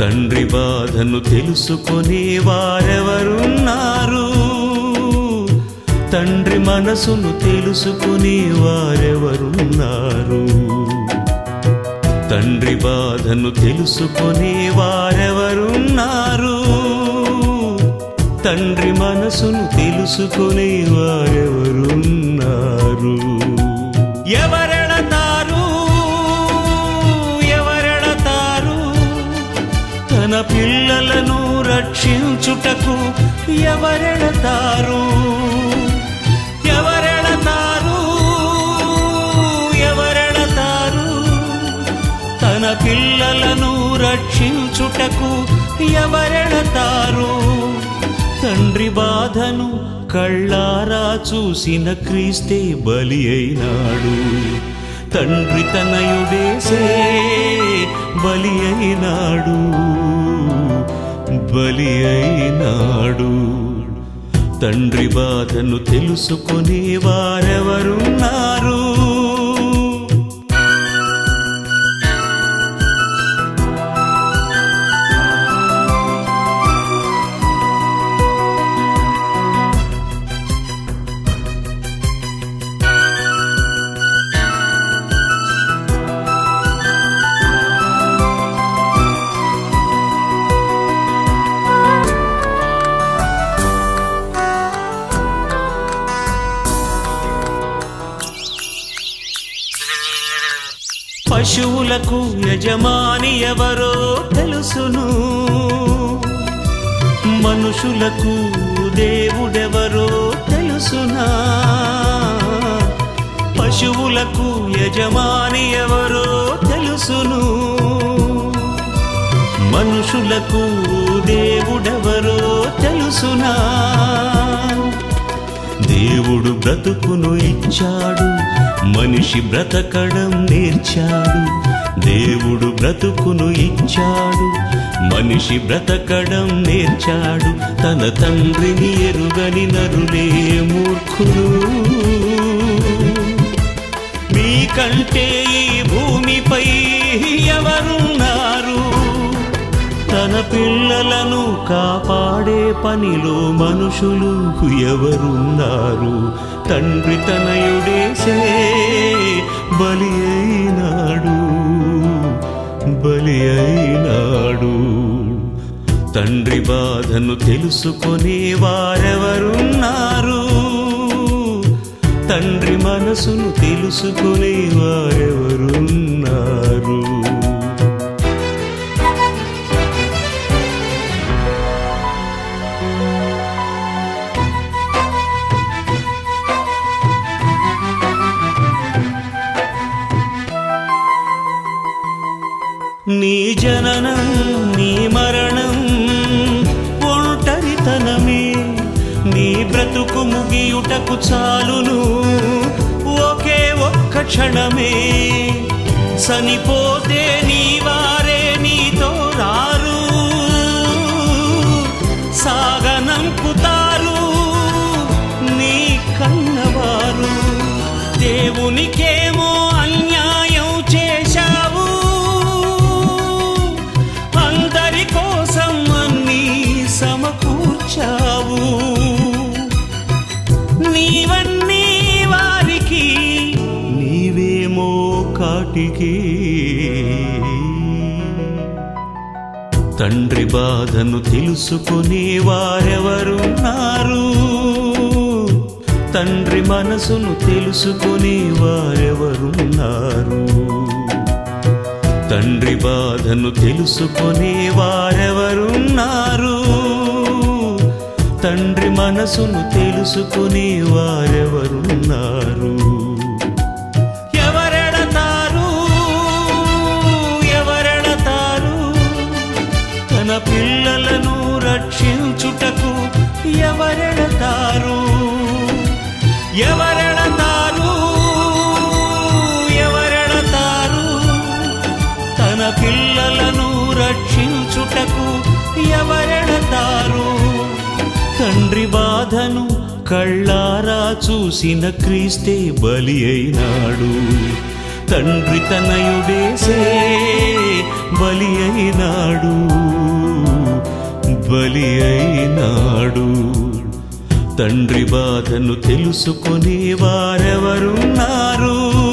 తండ్రి బాధను తెలుసుకునే వారెవరు? మనసును తెలుసుకుని వారెవరున్నారు? తండ్రి బాధను తెలుసుకుని వారెవరున్నారు? తండ్రి మనసును తెలుసుకుని వారెవరున్నారు? ఎవరెడతారు ఎవరెడతారు తన పిల్లలను రక్షించుటకు ఎవరెడతారు పిల్లలను రక్షించుటకు ఎవరెడతారు? తండ్రి బాధను కళ్ళారా చూసిన క్రీస్తే బలి అయినాడు. తండ్రి తనయుడేసే బలి అయినాడు. బలి అయినాడు. తండ్రి బాధను తెలుసుకునే వారెవరున్నారు? పశువులకు యజమాని ఎవరో తెలుసును. మనుషులకు దేవుడెవరో తెలుసునా. పశువులకు యజమాని ఎవరో తెలుసును. మనుషులకు దేవుడెవరో తెలుసునా. దేవుడు బ్రతుకును ఇచ్చాడు. మనిషి బ్రతకడం నేర్చాడు దేవుడు బ్రతుకును ఇచ్చాడు మనిషి బ్రతకడం నేర్చాడు తన తండ్రిని ఎరుగని నరులే మూర్ఖులు. మీకంటే ఈ భూమిపై ఎవరున్నారు తన పిల్లలను కాపాడే పనిలో మనుషులు ఎవరున్నారు? తండ్రి తనయుడేసే బలి అయినాడు బలి అయినాడు. తండ్రి బాధను తెలుసుకునే వారెవరున్నారు? తండ్రి మనసును తెలుసుకునే వారెవరున్నారు? నీ జననం నీ మరణం ఒంటరితనమే. నీ బ్రతుకు ముగియుటకు చాలును ఒకే ఒక్క క్షణమే. చనిపోతే నీ వారే నీతో రారు సాగనంపుతారు నీ కన్నవారు. దేవునికే కాటికి. తండ్రి బాధను తెలుసుకుని వారెవరున్నారు? తండ్రి మనసును తెలుసుకుని వారెవరున్నారు? తండ్రి బాధను తెలుసుకుని వారెవరున్నారు? తండ్రి మనసును తెలుసుకుని వారెవరున్నారు? తన పిల్లలను రక్షించుటకు ఎవరెడతారు? ఎవరెడతారు? ఎవరెడతారు? తన పిల్లలను రక్షించుటకు ఎవరెడతారు? తండ్రి బాధను కళ్ళారా చూసిన క్రీస్తే బలి అయినాడు. తండ్రి తనయుడేసే బలి అయినాడు. బలి అయినాడు తండ్రి బాధను తెలుసుకొని వారెవరున్నారు?